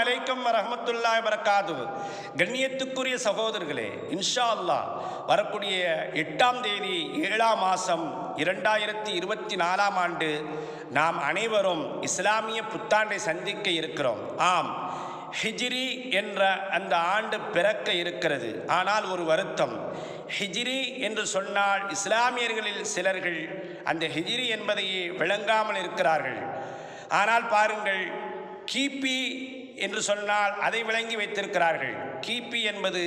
அலைக்கம் வரமத்துல்லா வரகாது கண்ணியத்துக்குரிய சகோதரர்களே இன்ஷா அல்லாஹ் வரக்கூடிய எட்டாம் தேதி ஏழாம் மாதம் இரண்டாயிரத்தி இருபத்தி நாலாம் ஆண்டு நாம் அனைவரும் இஸ்லாமிய புத்தாண்டை சந்திக்க இருக்கிறோம். ஆம் ஹிஜ்ரி என்ற அந்த ஆண்டு பிறக்க இருக்கிறது. ஆனால் ஒரு வருத்தம் ஹிஜ்ரி என்று சொன்னால் இஸ்லாமியர்களில் சிலர்கள் அந்த ஹிஜ்ரி என்பதையே விளங்காமல் இருக்கிறார்கள். ஆனால் பாருங்கள் கிபி என்று சொன்னால் அதை விளங்கி வைத்திருக்கிறார்கள். கிபி என்பது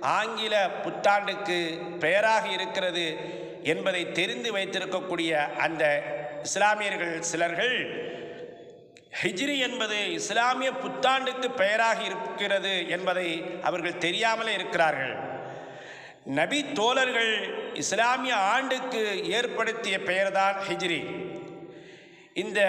ஆங்கில புத்தாண்டுக்கு பெயராக இருக்கிறது என்பதை தெரிந்து வைத்திருக்கக்கூடிய அந்த இஸ்லாமியர்கள் சிலர்கள் ஹிஜ்ரி என்பது இஸ்லாமிய புத்தாண்டுக்கு பெயராக இருக்கிறது என்பதை அவர்கள் தெரியாமலே இருக்கிறார்கள். நபி தோழர்கள் இஸ்லாமிய ஆண்டுக்கு ஏற்படுத்திய பெயர்தான் ஹிஜ்ரி. இந்த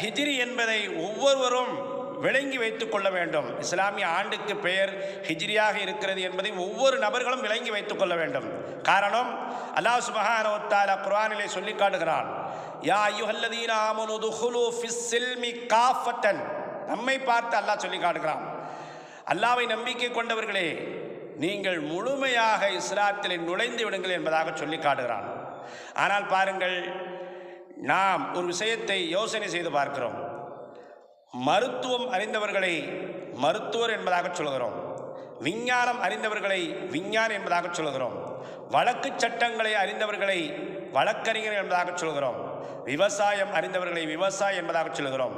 ஹிஜ்ரி என்பதை ஒவ்வொருவரும் விளங்கி வைத்துக் கொள்ள வேண்டும். இஸ்லாமிய ஆண்டுக்கு பெயர் ஹிஜ்ரியாக இருக்கிறது என்பதை ஒவ்வொரு நபர்களும் விளங்கி வைத்துக் கொள்ள வேண்டும். காரணம் அல்லாஹ் சுபஹானவத்தால குர்ஆனிலே சொல்லி காட்டுகிறான். யா ஐயுஹல்லதீன ஆமனு துஹுலு ஃபிஸ் சில்மி காஃபத்தன். நம்மை பார்த்து அல்லாஹ் சொல்லி காட்டுகிறான். அல்லாவை நம்பிக்கை கொண்டவர்களே நீங்கள் முழுமையாக இஸ்லாத்தில் நுழைந்து விடுங்கள் என்பதாக சொல்லி காட்டுகிறான். ஆனால் பாருங்கள் நாம் ஒரு விஷயத்தை யோசனை செய்து பார்க்கிறோம். மருத்துவம் அறிந்தவர்களை மருத்துவர் என்பதாக சொல்கிறோம் விஞ்ஞானம் அறிந்தவர்களை விஞ்ஞான் என்பதாக சொல்கிறோம் வழக்கு சட்டங்களை அறிந்தவர்களை வழக்கறிஞர் என்பதாக சொல்கிறோம் விவசாயம் அறிந்தவர்களை விவசாயி என்பதாக சொல்கிறோம்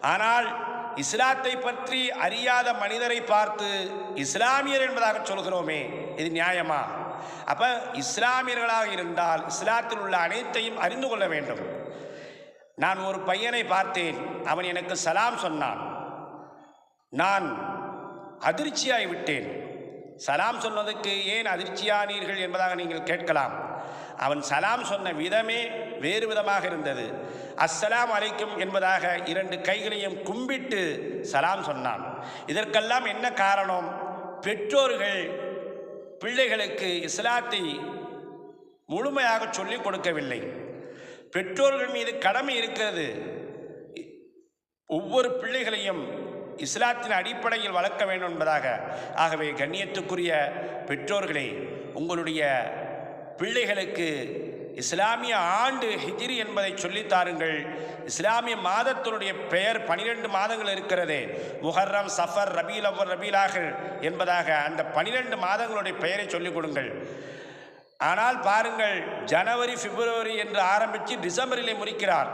ஆனால் இஸ்லாத்தை பற்றி அறியாத மனிதரை பார்த்து இஸ்லாமியர் என்பதாக சொல்கிறோமே இது நியாயமா? அப்ப இஸ்லாமியர்களாக இருந்தால் இஸ்லாத்தில் உள்ள அனைத்தையும் அறிந்து கொள்ள வேண்டும். நான் ஒரு பையனை பார்த்தேன். அவன் எனக்கு சலாம் சொன்னான். நான் அதிர்ச்சியாகி விட்டேன். சலாம் சொன்னதுக்கு ஏன் அதிர்ச்சியானீர்கள் என்பதாக நீங்கள் கேட்கலாம். அவன் சலாம் சொன்ன விதமே வேறு விதமாக இருந்தது. அஸ்ஸலாம் அலைக்கும் என்பதாக இரண்டு கைகளையும் கும்பிட்டு சலாம் சொன்னான். இதற்கெல்லாம் என்ன காரணம்? பெற்றோர்கள் பிள்ளைகளுக்கு இஸ்லாத்தை முழுமையாக சொல்லிக் கொடுக்கவில்லை. பெற்றோர்கள் மீது கடமை இருக்கிறது. ஒவ்வொரு பிள்ளைகளையும் இஸ்லாத்தின் அடிப்படையில் வளர்க்க வேண்டும் என்பதாக. ஆகவே கண்ணியத்துக்குரிய பெற்றோர்களே உங்களுடைய பிள்ளைகளுக்கு இஸ்லாமிய ஆண்டு ஹிஜ்ரி என்பதை சொல்லித் தாருங்கள். இஸ்லாமிய மாதத்தினுடைய பெயர் பனிரெண்டு மாதங்கள் இருக்கிறதே. முஹர்ரம் சஃபர் ரபீல் அவ்வர் ரபீலாக என்பதாக அந்த பனிரெண்டு மாதங்களுடைய பெயரை சொல்லிக் கொடுங்கள். ஆனால் பாருங்கள் ஜனவரி பிப்ரவரி என்று ஆரம்பித்து டிசம்பரிலே முடிக்கிறார்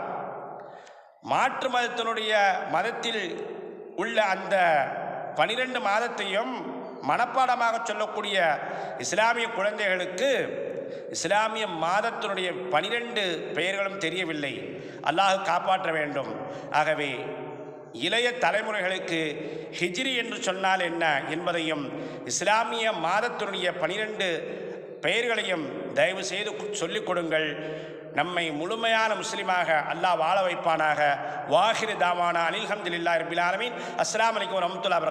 மாற்று மதத்தினுடைய மதத்தில் உள்ள அந்த பனிரெண்டு மாதத்தையும் மனப்பாடமாக சொல்லக்கூடிய இஸ்லாமிய குழந்தைகளுக்கு இஸ்லாமிய மாதத்தினுடைய பனிரெண்டு பெயர்களும் தெரியவில்லை. அல்லாஹ் காப்பாற்ற வேண்டும். ஆகவே இளைய தலைமுறைகளுக்கு ஹிஜ்ரி என்று சொன்னால் என்ன என்பதையும் இஸ்லாமிய மாதத்தினுடைய பனிரெண்டு பெயர்களையும் தயவு செய்து சொல்லிக் கொடுங்கள் நம்மை முழுமையான முஸ்லீமாக அல்லாஹ் வாழ வைப்பானாக. வாஹிர் தாவானா அனில் ஹம்துலில்லாஹி ரபில் ஆலமீன். அஸ்ஸலாமு அலைக்கும் வரஹ்மத்துல்லாஹி